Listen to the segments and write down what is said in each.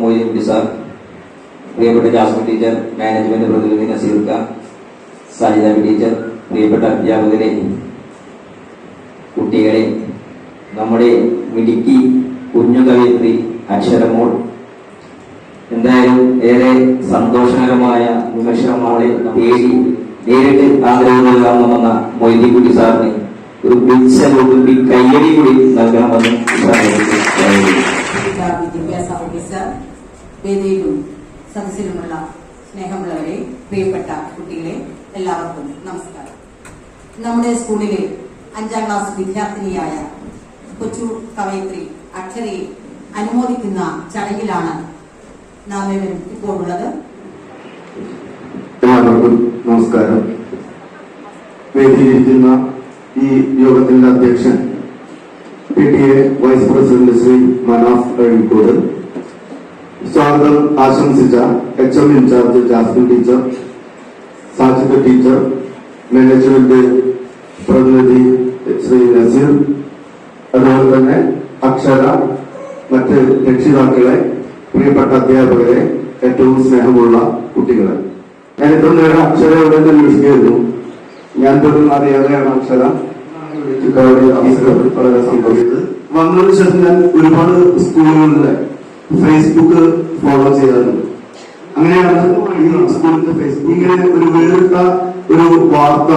Moideen sir പ്രിയപ്പെട്ട Jasmine teacher management പ്രതിനിധി നസീർക്ക സരിത ടീച്ചർ പ്രിയപ്പെട്ട അധ്യാപകരെ കുട്ടികളെ നമ്മുടെ മിടുക്കി കുഞ്ഞു കവിയത്രി അക്ഷരമോൾ. എന്തായാലും ഏറെ സന്തോഷകരമായ നിമിഷമാണ് തേടി നേരിട്ട് നൽകാമെന്ന് വന്ന മൊയ്തീൻകുട്ടി സാറിന് ഒരു കൊടുപ്പി കയ്യടി കൂടി നൽകണമെന്ന് വിദ്യാഭ്യാസ വേദിയിലും സദസ്സിലുമുള്ള സ്നേഹമുള്ളവരെ പ്രിയപ്പെട്ട കുട്ടികളെ എല്ലാവർക്കും നമസ്കാരം. നമ്മുടെ സ്കൂളിലെ അഞ്ചാം ക്ലാസ് വിദ്യാർത്ഥിനിയായ കൊച്ചു കവയിത്രി അക്ഷരയെ അനുമോദിക്കുന്ന ചടങ്ങിലാണ് നാം ഇപ്പോഴുള്ളത് എല്ലാവർക്കും നമസ്കാരം. വേദിയിലിരിക്കുന്ന ഈ യോഗത്തിന്റെ അധ്യക്ഷൻ P T A vice president Shri Manaf Azhikode സ്വാഗതം ആശംസിച്ച H M incharge Jasmine teacher Sajida teacher management പ്രതിനിധി ശ്രീ നസീർ അതുപോലെ തന്നെ അക്ഷര മറ്റ് രക്ഷിതാക്കളെ പ്രിയപ്പെട്ട അധ്യാപകരെ ഏറ്റവും സ്നേഹമുള്ള കുട്ടികളെ. ഞാൻ ഇത്ര നേരം അക്ഷര എവിടെ നിന്ന് അന്വേഷിക്കുകയായിരുന്നു? ഞാൻ തുടർന്ന് അറിയാതെയാണ് അക്ഷര. വളരെ സന്തോഷിച്ചത് വന്നതിന് ശേഷം ഞാൻ ഒരുപാട് സ്കൂളുകളിലെ ഫേസ്ബുക്ക് ഫോളോ ചെയ്യാറുണ്ട് അങ്ങനെയാണ് ഈ സ്കൂളിന്റെ ഫേസ്ബുക്ക് ഇങ്ങനെ ഒരു വേറിട്ട ഒരു വാർത്ത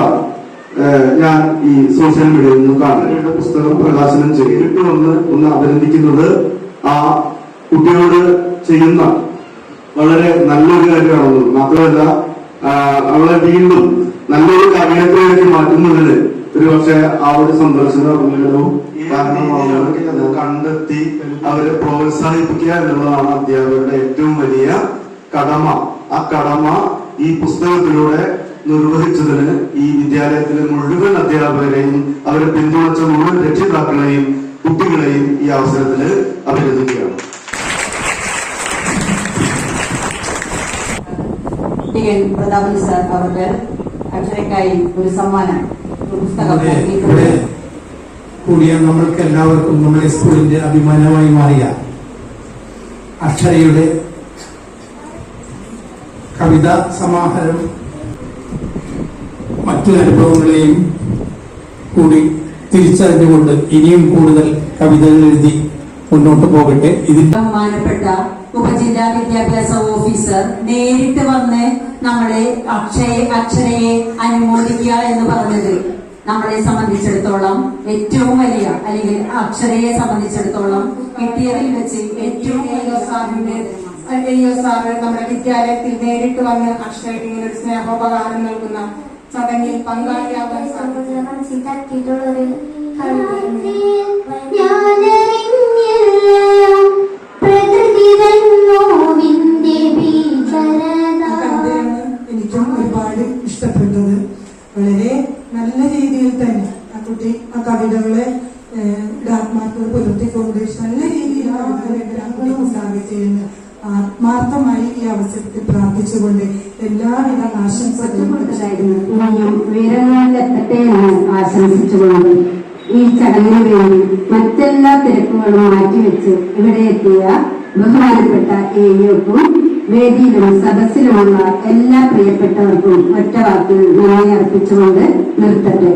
ഞാൻ ഈ സോഷ്യൽ മീഡിയയിൽ നിന്ന് കാണാനുള്ള പുസ്തകം പ്രകാശനം ചെയ്തിട്ട് വന്ന് ഒന്ന് അഭിനന്ദിക്കുന്നത് ആ കുട്ടിയോട് ചെയ്യുന്ന വളരെ നല്ലൊരു കാര്യമാണെന്ന് മാത്രമല്ല അവളെ വീണ്ടും നല്ലൊരു കവിയത്തിലേക്ക് മാറ്റുന്നതിന് ഒരു പക്ഷെ ആ ഒരു സന്ദർശനം അത് കണ്ടെത്തി അവരെ പ്രോത്സാഹിപ്പിക്കുക എന്നുള്ളതാണ് അധ്യാപകരുടെ ഏറ്റവും വലിയ കടമ. ആ കടമ ഈ പുസ്തകത്തിലൂടെ നിർവഹിച്ചതിന് ഈ വിദ്യാലയത്തിലെ മുഴുവൻ അധ്യാപകരെയും അവരെ പിന്തുണച്ച മുഴുവൻ രക്ഷിതാക്കളെയും കുട്ടികളെയും ഈ അവസരത്തിൽ അഭിനന്ദിക്കുകയാണ്. പ്രതാപൻ സാർ അവരുടെ അക്ഷരക്കായി ഒരു സമ്മാനം. കൂടിയ നമ്മൾക്ക് എല്ലാവർക്കും നമ്മുടെ സ്കൂളിന്റെ അഭിമാനമായി മാറിയ അക്ഷരയുടെ കവിതാ സമാഹാരം മറ്റു അനുഭവങ്ങളെയും കൂടി തിരിച്ചറിഞ്ഞുകൊണ്ട് ഇനിയും കൂടുതൽ കവിതകൾ എഴുതി മുന്നോട്ട് പോകട്ടെ. ഇതിൽ ബഹുമാനപ്പെട്ട ഉപജില്ലാ വിദ്യാഭ്യാസ ഓഫീസർ നേരിട്ട് വന്ന് നമ്മളെ അക്ഷയ അക്ഷരയെ അനുമോദിക്കുക എന്ന് പറഞ്ഞത് നമ്മളെ സംബന്ധിച്ചിടത്തോളം ഏറ്റവും വലിയ അല്ലെങ്കിൽ അക്ഷരയെ സംബന്ധിച്ചിടത്തോളം കിട്ടിയതിൽ വെച്ച് ഏറ്റവും വലിയ സാറിന്റെ അയ്യോ സാറ് നമ്മുടെ വിദ്യാലയത്തിൽ നേരിട്ട് വന്ന് അക്ഷരയ്ക്ക് ഇങ്ങനെ ഒരു സ്നേഹോപകാരം നൽകുന്ന ചടങ്ങിൽ പങ്കാളിയാകാൻ നല്ല രീതിയിൽ തന്നെ ആ കുട്ടി ആ കവിതകളെ ആത്മാർത്ഥത പുലർത്തിക്കൊണ്ട് നല്ല രീതിയിൽ ആ കവിതകളെ സ്ഥാപിച്ചിരുന്നു ആത്മാർത്ഥമായി ഈ അവസരത്തിൽ പ്രാർത്ഥിച്ചുകൊണ്ട് എല്ലാവിധ ആശംസകളും ഈ ചടങ്ങിന് വേണ്ടി മറ്റെല്ലാ തിരക്കുകളും മാറ്റിവെച്ച് ഇവിടെ എത്തിയ ബഹുമാനപ്പെട്ട എയ്യോക്കും വേദിയിലും സദസ്സിലുമുള്ള എല്ലാ പ്രിയപ്പെട്ടവർക്കും ഒറ്റ വാക്കിൽ നന്ദി അർപ്പിച്ചുകൊണ്ട് നിർത്തട്ടെ.